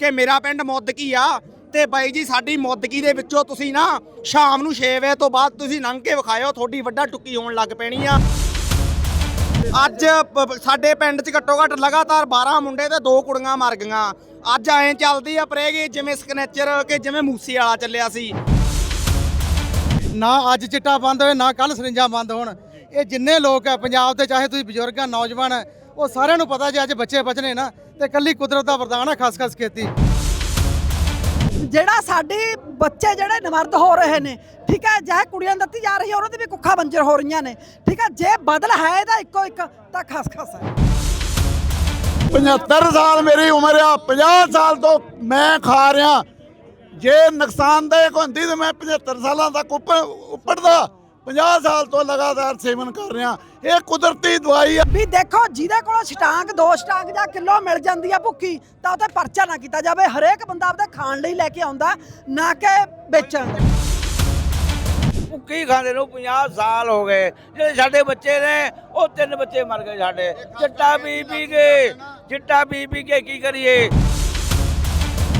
ਕਿ ਮੇਰਾ ਪਿੰਡ ਮੁੱਦਕੀ ਆ ਤੇ ਬਾਈ ਜੀ ਸਾਡੀ ਮੁੱਦਕੀ ਦੇ ਵਿੱਚੋਂ ਤੁਸੀਂ ਨਾ ਸ਼ਾਮ ਨੂੰ 6 ਵਜੇ ਤੋਂ ਬਾਅਦ ਤੁਸੀਂ ਲੰਘ ਕੇ ਵਿਖਾਇਓ, ਤੁਹਾਡੀ ਵੱਡਾ ਟੁੱਕੀ ਹੋਣ ਲੱਗ ਪੈਣੀ ਆ। ਅੱਜ ਸਾਡੇ ਪਿੰਡ 'ਚ ਘੱਟੋ ਘੱਟ ਲਗਾਤਾਰ 12 ਮੁੰਡੇ ਤੇ ਦੋ ਕੁੜੀਆਂ ਮਰ ਗਈਆਂ। ਅੱਜ ਐਂ ਚੱਲਦੀ ਆ ਪ੍ਰੇਗੀ ਜਿਵੇਂ ਸਕਨੇਚਰ ਕਿ ਜਿਵੇਂ ਮੂਸੀ ਵਾਲਾ ਚੱਲਿਆ ਸੀ। ਨਾ ਅੱਜ ਚਿੱਟਾ ਬੰਦ ਹੋਏ, ਨਾ ਕੱਲ ਸਰਿੰਜਾਂ ਬੰਦ ਹੋਣ। ਇਹ ਜਿੰਨੇ ਲੋਕ ਹੈ ਪੰਜਾਬ ਦੇ ਚਾਹੇ ਤੁਸੀਂ ਬਜ਼ੁਰਗ ਆ ਨੌਜਵਾਨ ਹੈ ਉਹ ਸਾਰਿਆਂ ਨੂੰ ਪਤਾ ਜੇ ਅੱਜ ਬੱਚੇ ਬਚਨੇ ਨਾ ਤੇ ਕੱਲੀ ਕੁਦਰਤ ਦਾ ਵਰਦਾਨ ਹੈ ਖਾਸ ਖਾਸ ਖੇਤੀ। ਜਿਹੜਾ ਸਾਡੇ ਬੱਚੇ ਜਿਹੜੇ ਨਮਰਦ ਹੋ ਰਹੇ ਨੇ ਠੀਕ ਹੈ ਚਾਹੇ ਕੁੜੀਆਂ ਦਿੱਤੀ ਜਾ ਰਹੀ ਹੈ ਉਹਨਾਂ ਦੀ ਵੀ ਕੁੱਖਾਂ ਬੰਜਰ ਹੋ ਰਹੀਆਂ ਨੇ ਠੀਕ ਹੈ ਜੇ ਬਦਲ ਹੈ ਇਹਦਾ ਇੱਕੋ ਇੱਕ ਤਾਂ ਖਸ ਖਸ ਹੈ। 75 ਸਾਲ ਮੇਰੀ ਉਮਰ ਆ 50 ਸਾਲ ਤੋਂ ਮੈਂ ਖਾ ਰਿਹਾ। ਜੇ ਨੁਕਸਾਨਦਾਇਕ ਹੁੰਦੀ ਤੇ ਮੈਂ 75 ਸਾਲਾਂ ਤੱਕ ਉੱਪਰ ਉੱਪੜਦਾ 50 ਸਾਲ ਤੋਂ ਲਗਾਤਾਰ ਸੇਵਨ ਕਰ ਰਿਹਾ। ਇਹ ਕੁਦਰਤੀ ਦਵਾਈ ਆ। ਵੀ ਦੇਖੋ ਜਿਹਦੇ ਕੋਲੋਂ ਛਟਾਂਗ ਦੋ ਛਟਾਂਗ ਜਾਂ ਕਿਲੋ ਮਿਲ ਜਾਂਦੀ ਆ ਭੁੱਖੀ ਤਾਂ ਉਹਤੇ ਪਰਚਾ ਨਾ ਕੀਤਾ ਜਾਵੇ। ਹਰੇਕ ਬੰਦਾ ਆਪਦੇ ਖਾਣ ਲਈ ਲੈ ਕੇ ਆਉਂਦਾ ਨਾ ਕਿ ਵੇਚਣ। ਭੁੱਕੀ ਖਾਂਦੇ ਨੂੰ 50 ਸਾਲ ਹੋ ਗਏ। ਜਿਹੜੇ ਸਾਡੇ ਬੱਚੇ ਨੇ ਉਹ ਤਿੰਨ ਬੱਚੇ ਮਰ ਗਏ ਸਾਡੇ। ਚਿੱਟਾ ਪੀ ਪੀ ਕੇ ਚਿੱਟਾ ਪੀ ਪੀ ਕੇ ਕੀ ਕਰੀਏ?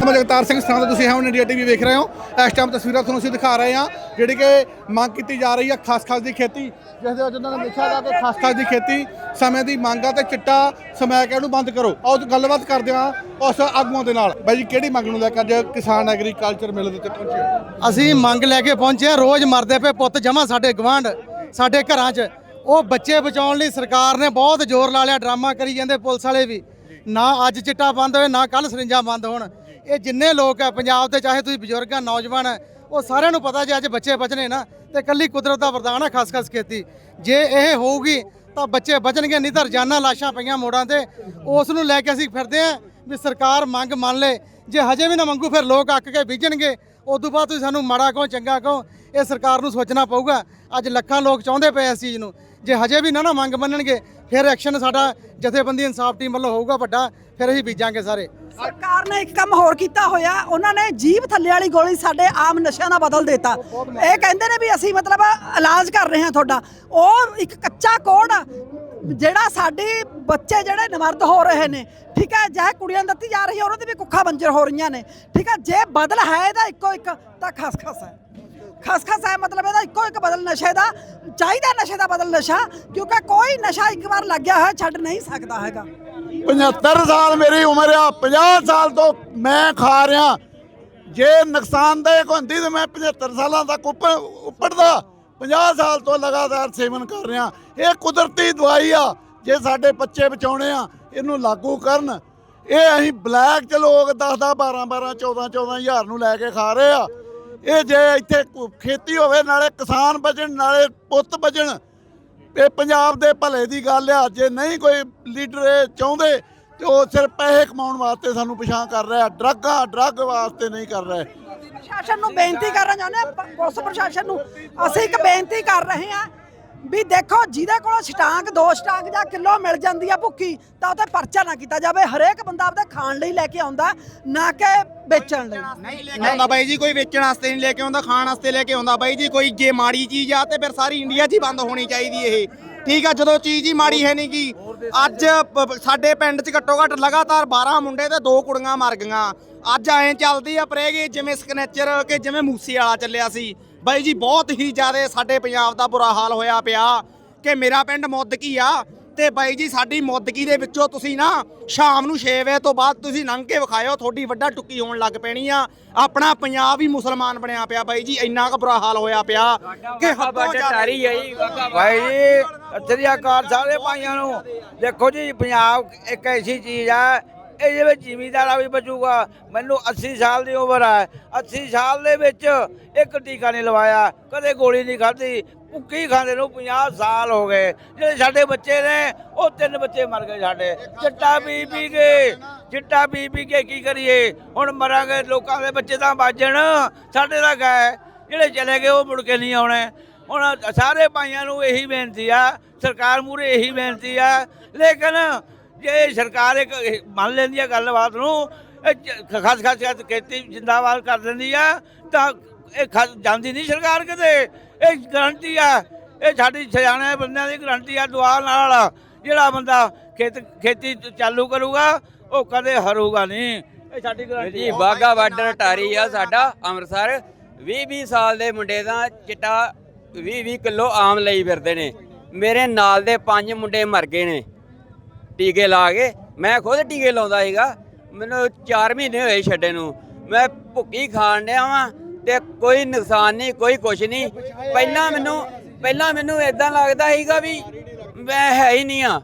ਮੈਂ ਜਗਤਾਰ ਸਿੰਘ ਸਥਾਨ ਤੁਸੀਂ ਹੁਣ ਇੰਡੀਆ ਟੀਵੀ ਵੇਖ ਰਹੇ ਹੋ। ਇਸ ਟਾਈਮ ਤਸਵੀਰਾਂ ਤੁਹਾਨੂੰ ਅਸੀਂ ਦਿਖਾ ਰਹੇ ਹਾਂ, ਜਿਹੜੀ ਕਿ ਮੰਗ ਕੀਤੀ ਜਾ ਰਹੀ ਹੈ ਖਾਸ ਖਾਸ ਦੀ ਖੇਤੀ। ਜਿਸ ਦੇ ਵਿੱਚ ਉਹਨਾਂ ਨੇ ਲਿਖਿਆ ਗਿਆ ਕਿ ਖਾਸ ਖਾਸ ਦੀ ਖੇਤੀ ਸਮੇਂ ਦੀ ਮੰਗ ਆ ਤੇ ਚਿੱਟਾ ਸਮੈਕ ਇਹਨੂੰ ਬੰਦ ਕਰੋ। ਆਓ ਗੱਲਬਾਤ ਕਰਦੇ ਹਾਂ ਉਸ ਆਗੂਆਂ ਦੇ ਨਾਲ। ਬਾਈ ਜੀ, ਕਿਹੜੀ ਮੰਗ ਨੂੰ ਲੈ ਕੇ ਅੱਜ ਕਿਸਾਨ ਐਗਰੀਕਲਚਰ ਮੇਲੇ ਦੇ ਉੱਤੇ ਪਹੁੰਚੇ ਅਸੀਂ ਮੰਗ ਲੈ ਕੇ ਪਹੁੰਚੇ ਹਾਂ। ਰੋਜ਼ ਮਰਦੇ ਪਏ ਪੁੱਤ ਜਮਾ ਸਾਡੇ ਗਵਾਂਢ ਸਾਡੇ ਘਰਾਂ 'ਚ। ਉਹ ਬੱਚੇ ਬਚਾਉਣ ਲਈ ਸਰਕਾਰ ਨੇ ਬਹੁਤ ਜ਼ੋਰ ਲਾ ਲਿਆ, ਡਰਾਮਾ ਕਰੀ ਜਾਂਦੇ ਪੁਲਿਸ ਵਾਲੇ ਵੀ। ਨਾ ਅੱਜ ਚਿੱਟਾ ਬੰਦ ਹੋਏ, ਨਾ ਕੱਲ ਸਰਿੰਜਾਂ ਬੰਦ ਹੋਣ। ਇਹ ਜਿੰਨੇ ਲੋਕ ਹੈ ਪੰਜਾਬ ਦੇ, ਚਾਹੇ ਤੁਸੀਂ ਬਜ਼ੁਰਗ ਆ, ਨੌਜਵਾਨ ਹੈ ਉਹ ਸਾਰਿਆਂ ਨੂੰ ਪਤਾ ਜੇ ਅੱਜ ਬੱਚੇ ਬਚਨੇ ਨਾ, ਤੇ ਕੱਲੀ ਕੁਦਰਤ ਦਾ ਵਰਦਾਨ ਹੈ ਖਾਸ ਖਾਸ ਖੇਤੀ। ਜੇ ਇਹ ਹੋਊਗੀ, ਤਾਂ ਬੱਚੇ ਬਚਣਗੇ, ਨਹੀਂ ਤਾਂ ਰੋਜ਼ਾਨਾ ਲਾਸ਼ਾਂ ਪਈਆਂ ਮੋੜਾਂ ਤੇ। ਉਸ ਨੂੰ ਲੈ ਕੇ ਅਸੀਂ ਫਿਰਦੇ ਆਂ ਵੀ ਸਰਕਾਰ ਮੰਗ ਮੰਨ ਲੇ। ਜੇ ਹਜੇ ਵੀ ਨਾ ਮੰਗੂ, ਫਿਰ ਲੋਕ ਅੱਕ ਕੇ ਬੀਜਣਗੇ। ਉਦੋਂ ਬਾਅਦ ਤੁਸੀਂ ਸਾਨੂੰ ਮਾੜਾ ਕਹੋ, ਚੰਗਾ ਕਹੋ, ਇਹ ਸਰਕਾਰ ਨੂੰ ਸੋਚਣਾ ਪਊਗਾ। ਅੱਜ ਲੱਖਾਂ ਲੋਕ ਚਾਹੁੰਦੇ ਪਏ ਇਸ ਚੀਜ਼ ਨੂੰ। ਜੇ ਹਜੇ ਵੀ ਨਾ ਨਾ ਮੰਗ ਮੰਨਣਗੇ ਫਿਰ ਐਕਸ਼ਨ ਸਾਡਾ ਜਥੇਬੰਦੀ ਇਨਸਾਫ ਟੀਮ ਵੱਲੋਂ ਹੋਊਗਾ ਵੱਡਾ, ਫਿਰ ਅਸੀਂ ਬੀਜਾਂਗੇ ਸਾਰੇ। ਸਰਕਾਰ ਨੇ ਇੱਕ ਕੰਮ ਹੋਰ ਕੀਤਾ ਹੋਇਆ, ਉਹਨਾਂ ਨੇ ਜੀਭ ਥੱਲੇ ਵਾਲੀ ਗੋਲੀ ਸਾਡੇ ਆਮ ਨਸ਼ਿਆਂ ਦਾ ਬਦਲ ਦਿੱਤਾ। ਇਹ ਕਹਿੰਦੇ ਨੇ ਵੀ ਅਸੀਂ ਮਤਲਬ ਇਲਾਜ ਕਰ ਰਹੇ ਹਾਂ ਤੁਹਾਡਾ। ਉਹ ਇੱਕ ਕੱਚਾ ਕੋਡ ਆ, ਜਿਹੜਾ ਸਾਡੇ ਬੱਚੇ ਜਿਹੜੇ ਨਮਰਦ ਹੋ ਰਹੇ ਨੇ, ਠੀਕ ਹੈ ਚਾਹੇ ਕੁੜੀਆਂ ਦਿੱਤੀ ਜਾ ਰਹੀ ਹੈ, ਉਹਨਾਂ ਦੀ ਵੀ ਕੁੱਖਾ ਬੰਜਰ ਹੋ ਰਹੀਆਂ ਨੇ, ਠੀਕ ਹੈ, ਜੇ ਬਦਲ ਹੈ ਇਹਦਾ ਇੱਕੋ ਇੱਕ ਤਾਂ ਖਸ ਖਸ ਹੈ। ਖਸਖਸ ਹੈ, ਮਤਲਬ ਇਹਦਾ ਇੱਕੋ ਇੱਕ ਬਦਲ ਨਸ਼ੇ ਦਾ, ਚਾਹੀਦਾ ਨਸ਼ੇ ਦਾ ਬਦਲ ਨਸ਼ਾ, ਕਿਉਂਕਿ ਕੋਈ ਨਸ਼ਾ ਇੱਕ ਵਾਰ ਲੱਗਿਆ ਹੋਇਆ ਛੱਡ ਨਹੀਂ ਸਕਦਾ ਹੈਗਾ। 75 ਸਾਲ ਮੇਰੀ ਉਮਰ ਆ 50 ਸਾਲ ਤੋਂ ਮੈਂ ਖਾ ਰਿਹਾ। ਜੇ ਨੁਕਸਾਨਦਾਇਕ ਹੁੰਦੀ ਤੇ ਮੈਂ 75 ਸਾਲਾਂ ਤੱਕ ਉੱਪਰ 50 ਸਾਲ ਤੋਂ ਲਗਾਤਾਰ ਸੇਵਨ ਕਰ ਰਿਹਾ। ਇਹ ਕੁਦਰਤੀ ਦਵਾਈ ਆ, ਜੇ ਸਾਡੇ ਬੱਚੇ ਬਚਾਉਣੇ ਆ, ਇਹਨੂੰ ਲਾਗੂ ਕਰਨ। ਇਹ ਅਸੀਂ ਬਲੈਕ ਚ ਲੋਕ 10 10 12 12 14 14 ਹਜ਼ਾਰ ਨੂੰ ਲੈ ਕੇ ਖਾ ਰਹੇ ਆ। ਇਹ ਜੇ ਇੱਥੇ ਖੇਤੀ ਹੋਵੇ, ਨਾਲੇ ਕਿਸਾਨ ਬਚਣ, ਨਾਲੇ ਪੁੱਤ ਬਚਣ, ਇਹ ਪੰਜਾਬ ਦੇ ਭਲੇ ਦੀ ਗੱਲ ਆ। ਜੇ ਨਹੀਂ ਕੋਈ ਲੀਡਰ ਇਹ ਚਾਹੁੰਦੇ, ਤੇ ਉਹ ਸਿਰਫ ਪੈਸੇ ਕਮਾਉਣ ਵਾਸਤੇ ਸਾਨੂੰ ਪਛਾਣ ਕਰ ਰਿਹਾ। ਡਰੱਗਾਂ, ਡਰੱਗ ਵਾਸਤੇ ਨਹੀਂ ਕਰ ਰਿਹਾ। ਪ੍ਰਸ਼ਾਸਨ ਨੂੰ ਬੇਨਤੀ ਕਰਨਾ ਚਾਹੁੰਦੇ ਹਾਂ ਪੁਲਿਸ ਪ੍ਰਸ਼ਾਸਨ ਨੂੰ। ਅਸੀਂ ਇੱਕ ਬੇਨਤੀ ਕਰ ਰਹੇ ਹਾਂ ਵੀ ਦੇਖੋ ਜਿਹਦੇ ਕੋਲੋਂ ਛਟਾਂਗ ਦੋ ਛਟਾਂਗ ਜਾਂ ਕਿਲੋ ਮਿਲ ਜਾਂਦੀ ਆ ਭੁੱਖੀ ਤਾਂ ਉਹਤੇ ਪਰਚਾ ਨਾ ਕੀਤਾ ਜਾਵੇ। ਹਰੇਕ ਬੰਦਾ ਆਪਦੇ ਖਾਣ ਲਈ ਲੈ ਕੇ ਆਉਂਦਾ ਨਾ ਕਿ ਵੇਚਣ ਲਈ। ਨਹੀਂ ਲੈ ਕੇ ਆਉਂਦਾ ਬਾਈ ਜੀ ਕੋਈ ਵੇਚਣ ਵਾਸਤੇ ਨਹੀਂ ਲੈ ਕੇ ਆਉਂਦਾ ਖਾਣ ਵਾਸਤੇ ਲੈ ਕੇ ਆਉਂਦਾ। ਬਾਈ ਜੀ ਕੋਈ ਜੇ ਮਾੜੀ ਚੀਜ਼ ਆ ਤੇ ਫਿਰ ਸਾਰੀ ਇੰਡੀਆ 'ਚ ਹੀ ਬੰਦ ਹੋਣੀ ਚਾਹੀਦੀ ਇਹ। ਠੀਕ ਆ ਜਦੋਂ ਚੀਜ਼ ਹੀ ਮਾੜੀ ਹੈ ਨਹੀਂ ਗੀ ਅੱਜ ਪ- ਪ- ਸਾਡੇ ਪਿੰਡ 'ਚ ਘੱਟੋ ਘੱਟ ਲਗਾਤਾਰ 12 ਮੁੰਡੇ ਤੇ ਦੋ ਕੁੜੀਆਂ ਮਰ ਗਈਆਂ। ਅੱਜ ਐਂ ਚੱਲਦੀ ਆ ਪ੍ਰੇਗੀ ਜਿਵੇਂ ਸਕਨੇਚਰ ਕਿ ਜਿਵੇਂ ਮੂਸੀ ਵਾਲਾ ਚੱਲਿਆ ਸੀ। ਬਾਈ ਜੀ ਬਹੁਤ ਹੀ ਜ਼ਿਆਦਾ ਸਾਡੇ ਪੰਜਾਬ ਦਾ ਬੁਰਾ ਹਾਲ ਹੋਇਆ ਪਿਆ ਕਿ ਮੇਰਾ ਪਿੰਡ ਮੁੱਦਕੀ ਆ ਤੇ ਬਾਈ ਜੀ ਸਾਡੀ ਮੁੱਦਕੀ ਦੇ ਵਿੱਚੋਂ ਤੁਸੀਂ ਨਾ ਸ਼ਾਮ ਨੂੰ 6 ਵਜੇ ਤੋਂ ਬਾਅਦ ਤੁਸੀਂ ਲੰਘ ਕੇ ਵਿਖਾਇਓ ਤੁਹਾਡੀ ਵੱਡਾ ਟੁੱਕੀ ਹੋਣ ਲੱਗ ਪੈਣੀ ਆ। ਆਪਣਾ ਪੰਜਾਬ ਹੀ ਮੁਸਲਮਾਨ ਬਣਿਆ ਪਿਆ ਬਾਈ ਜੀ ਇੰਨਾ ਕੁ ਬੁਰਾ ਹਾਲ ਹੋਇਆ ਪਿਆ ਕਿ ਹੱਦੋਂ ਟਾਰੀ ਹੈ ਜੀ ਭਾਈ ਜੀ ਸ੍ਰੀ ਅਕਾਲ ਸਾਰੇ ਭਾਈਆਂ ਨੂੰ। ਦੇਖੋ ਜੀ ਪੰਜਾਬ ਇੱਕ ਐਸੀ ਚੀਜ਼ ਹੈ ਇਹਦੇ ਵਿੱਚ ਜ਼ਿਮੀਦਾਰਾ ਵੀ ਬਚੂਗਾ। ਮੈਨੂੰ 80 ਸਾਲ ਦੀ ਉਮਰ ਹੈ 80 ਸਾਲ ਦੇ ਵਿੱਚ ਇੱਕ ਟੀਕਾ ਨਹੀਂ ਲਵਾਇਆ। ਕਦੇ ਗੋਲੀ ਨਹੀਂ ਖਾਧੀ। ਭੁੱਕੀ ਖਾਂਦੇ ਨੂੰ 50 ਸਾਲ ਹੋ ਗਏ। ਜਿਹੜੇ ਸਾਡੇ ਬੱਚੇ ਨੇ, ਉਹ ਤਿੰਨ ਬੱਚੇ ਮਰ ਗਏ ਸਾਡੇ। ਚਿੱਟਾ ਪੀ ਪੀ ਕੇ, ਚਿੱਟਾ ਪੀ ਪੀ ਕੇ ਕੀ ਕਰੀਏ? ਹੁਣ ਮਰਾਂਗੇ, ਲੋਕਾਂ ਦੇ ਬੱਚੇ ਤਾਂ ਬਾਜਣ। ਸਾਡੇ ਤਾਂ ਗਏ ਜਿਹੜੇ ਚਲੇ ਗਏ, ਉਹ ਮੁੜ ਕੇ ਨਹੀਂ ਆਉਣੇ। ਹੁਣ ਸਾਰੇ ਭਾਈਆਂ ਨੂੰ ਇਹੀ ਬੇਨਤੀ ਆ। ਸਰਕਾਰ ਮੂਰੇ ਇਹੀ ਬੇਨਤੀ ਆ। ਲੇਕਿਨ ਜੇ ਸਰਕਾਰ ਇੱਕ ਮੰਨ ਲੈਂਦੀ ਆ ਗੱਲਬਾਤ ਨੂੰ, ਇਹ ਖਸ ਖਾਸ ਖੇਤੀ ਜਿੰਦਾਬਾਦ ਕਰ ਦਿੰਦੀ ਆ, ਤਾਂ ਇਹ ਖ- ਜਾਂਦੀ ਨਹੀਂ ਸਰਕਾਰ ਕਿਤੇ। ਇਹ ਗਰੰਟੀ ਆ, ਇਹ ਸਾਡੀ ਸਿਆਣੇ ਬੰਦਿਆਂ ਦੀ ਗਰੰਟੀ ਆ ਦੁਆ ਨਾਲ, ਜਿਹੜਾ ਬੰਦਾ ਖੇਤ, ਖੇਤੀ ਚਾਲੂ ਕਰੂਗਾ, ਉਹ ਕਦੇ ਹਰੂਗਾ ਨਹੀਂ। ਇਹ ਸਾਡੀ ਗਰੰਟੀ ਜੀ ਬਾਗਾ ਬਾਰਡਰ ਟਾਰੀ ਆ ਸਾਡਾ ਅੰਮ੍ਰਿਤਸਰ। 20 20 ਸਾਲ ਦੇ ਮੁੰਡੇ ਦਾ ਚਿੱਟਾ 20 20 ਕਿਲੋ ਆਮ ਲਈ ਫਿਰਦੇ ਨੇ। ਮੇਰੇ ਨਾਲ ਦੇ ਪੰਜ ਮੁੰਡੇ ਮਰ ਗਏ ਨੇ। ਟੀਕੇ ਲਾ ਕੇ ਮੈਂ ਖੁਦ ਟੀਕੇ ਲਾਉਂਦਾ ਸੀਗਾ। ਮੈਨੂੰ 4 ਮਹੀਨੇ ਹੋਏ ਛੱਡੇ ਨੂੰ। ਮੈਂ ਭੁੱਕੀ ਖਾਣ ਡਿਆ ਵਾਂ ਤੇ ਕੋਈ ਨੁਕਸਾਨ ਨਹੀਂ, ਕੋਈ ਕੁਛ ਨਹੀਂ। ਪਹਿਲਾਂ ਮੈਨੂੰ ਪਹਿਲਾਂ ਮੈਨੂੰ ਇਦਾਂ ਲੱਗਦਾ ਸੀਗਾ ਵੀ ਮੈਂ ਹੈ ਹੀ ਨਹੀਂ ਆ।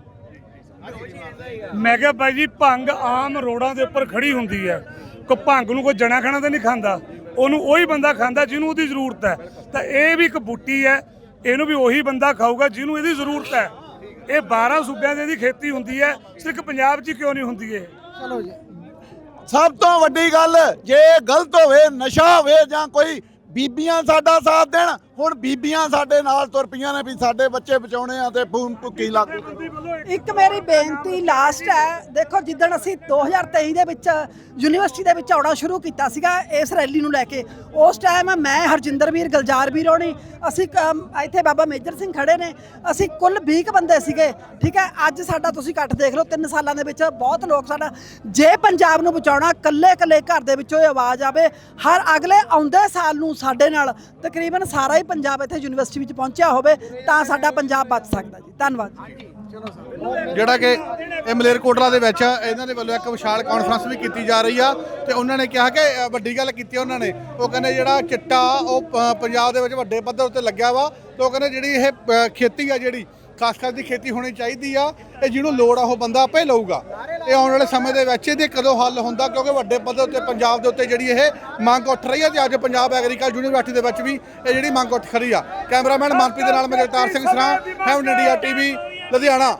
ਮੈਂ ਕਿਹਾ ਬਾਈ ਜੀ, ਭੰਗ ਆਮ ਰੋਡਾਂ ਦੇ ਉੱਪਰ ਖੜੀ ਹੁੰਦੀ ਹੈ। ਕੋ ਭੰਗ ਨੂੰ ਕੋਈ ਜਣਾ ਖਣਾ ਤਾਂ ਨਹੀਂ ਖਾਂਦਾ। ਉਹਨੂੰ ਉਹੀ ਬੰਦਾ ਖਾਂਦਾ ਜਿਹਨੂੰ ਉਹਦੀ ਜ਼ਰੂਰਤ ਹੈ। ਤਾਂ ਇਹ ਵੀ ਇੱਕ ਬੂਟੀ ਹੈ। ਇਹਨੂੰ ਵੀ ਉਹੀ ਬੰਦਾ ਖਾਊਗਾ ਜਿਹਨੂੰ ਇਹਦੀ ਜ਼ਰੂਰਤ ਹੈ। ਇਹ 12 ਸੂਬਿਆਂ ਦੇ ਦੀ ਖੇਤੀ ਹੁੰਦੀ ਹੈ ਸਿਰਫ ਪੰਜਾਬ 'ਚ ਕਿਉਂ ਨਹੀਂ ਹੁੰਦੀ ਇਹ? ਚਲੋ ਜੀ। ਸਭ ਤੋਂ ਵੱਡੀ ਗੱਲ ਜੇ ਗਲਤ ਹੋਵੇ ਨਸ਼ਾ ਹੋਵੇ ਜਾਂ ਕੋਈ ਬੀਬੀਆਂ ਸਾਡਾ ਸਾਥ ਦੇਣ ਹੁਣ ਬੀਬੀਆਂ ਸਾਡੇ ਨਾਲ ਤੁਰ ਪਈਆਂ ਨੇ ਵੀ ਸਾਡੇ ਬੱਚੇ ਬਚਾਉਣੇ ਆ ਤੇ ਫੂਨ ਭੁੱਕੀ ਲਾਗੂ ਇੱਕ ਮੇਰੀ ਬੇਨਤੀ ਲਾਸਟ ਹੈ, ਦੇਖੋ ਜਿੱਦਣ ਅਸੀਂ 2023 ਦੇ ਵਿੱਚ ਯੂਨੀਵਰਸਿਟੀ ਦੇ ਵਿੱਚ ਆਉਣਾ ਸ਼ੁਰੂ ਕੀਤਾ ਸੀਗਾ ਇਸ ਰੈਲੀ ਨੂੰ ਲੈ ਕੇ, ਉਸ ਟਾਈਮ ਮੈਂ ਹਰਜਿੰਦਰ ਵੀਰ, ਗਲਜਾਰ ਵੀਰ ਹੋਣੀ, ਅਸੀਂ ਇੱਥੇ ਬਾਬਾ ਮੇਜਰ ਸਿੰਘ ਖੜੇ ਨੇ, ਅਸੀਂ ਕੁੱਲ 20 ਕੁ ਬੰਦੇ ਸੀਗੇ, ਠੀਕ ਹੈ? ਅੱਜ ਸਾਡਾ ਤੁਸੀਂ ਇਕੱਠ ਦੇਖ ਲਓ 3 ਸਾਲਾਂ ਦੇ ਵਿੱਚ ਬਹੁਤ ਲੋਕ ਸਾਡਾ, ਜੇ ਪੰਜਾਬ ਨੂੰ ਬਚਾਉਣਾ ਕੱਲੇ ਕੱਲੇ ਘਰ ਦੇ ਵਿੱਚੋਂ ਇਹ ਆਵਾਜ਼ ਆਵੇ, ਹਰ ਅਗਲੇ ਆਉਂਦੇ ਸਾਲ ਨੂੰ ਸਾਡੇ ਨਾਲ ਤਕਰੀਬਨ ਸਾਰਾ ਹੀ ਪੰਜਾਬ ਇੱਥੇ ਯੂਨੀਵਰਸਿਟੀ ਵਿੱਚ ਪਹੁੰਚਿਆ ਹੋਵੇ, ਤਾਂ ਸਾਡਾ ਪੰਜਾਬ ਬਚ ਸਕਦਾ ਜੀ। ਧੰਨਵਾਦ ਜੀ। ਜਿਹੜਾ ਕਿ ਇਹ ਮਲੇਰਕੋਟਲਾ ਦੇ ਵਿੱਚ ਇਹਨਾਂ ਦੇ ਵੱਲੋਂ ਇੱਕ ਵਿਸ਼ਾਲ ਕਾਨਫਰੰਸ ਵੀ ਕੀਤੀ ਜਾ ਰਹੀ ਆ ਤੇ ਉਹਨਾਂ ਨੇ ਕਿਹਾ ਕਿ ਵੱਡੀ ਗੱਲ ਕੀਤੀ ਉਹਨਾਂ ਨੇ। ਉਹ ਕਹਿੰਦੇ ਜਿਹੜਾ ਚਿੱਟਾ ਉਹ ਪੰਜਾਬ ਦੇ ਵਿੱਚ ਵੱਡੇ ਪੱਧਰ ਉੱਤੇ ਲੱਗਿਆ ਵਾ, ਤੇ ਉਹ ਕਹਿੰਦੇ ਜਿਹੜੀ ਇਹ ਖੇਤੀ ਆ ਜਿਹੜੀ ਖਾਸ ਖਾਸ ਦੀ ਖੇਤੀ ਹੋਣੀ ਚਾਹੀਦੀ ਆ ਇਹ ਜਿਹਨੂੰ ਲੋੜ ਆ ਉਹ ਬੰਦਾ ਆਪੇ ਲਊਗਾ। ਇਹ ਆਉਣ ਵਾਲੇ ਸਮੇਂ ਦੇ ਵਿੱਚ ਇਹਦੇ ਕਦੋਂ ਹੱਲ ਹੁੰਦਾ ਕਿਉਂਕਿ ਵੱਡੇ ਪੱਧਰ ਉੱਤੇ ਪੰਜਾਬ ਦੇ ਉੱਤੇ ਜਿਹੜੀ ਇਹ ਮੰਗ ਉੱਠ ਰਹੀ ਆ ਤੇ ਅੱਜ ਪੰਜਾਬ ਐਗਰੀਕਲਚਰ ਯੂਨੀਵਰਸਿਟੀ ਦੇ ਵਿੱਚ ਵੀ ਇਹ ਜਿਹੜੀ ਮੰਗ ਉੱਠ ਖੜੀ ਆ। ਕੈਮਰਾਮੈਨ ਮਨਪ੍ਰੀਤ ਦੇ ਨਾਲ ਮੈਂ ਜਗਤਾਰ ਸਿੰਘ ਸਰਾਂ ਹੈਵਨ ਇੰਡੀਆ ਟੀਵੀ ਲੁਧਿਆਣਾ।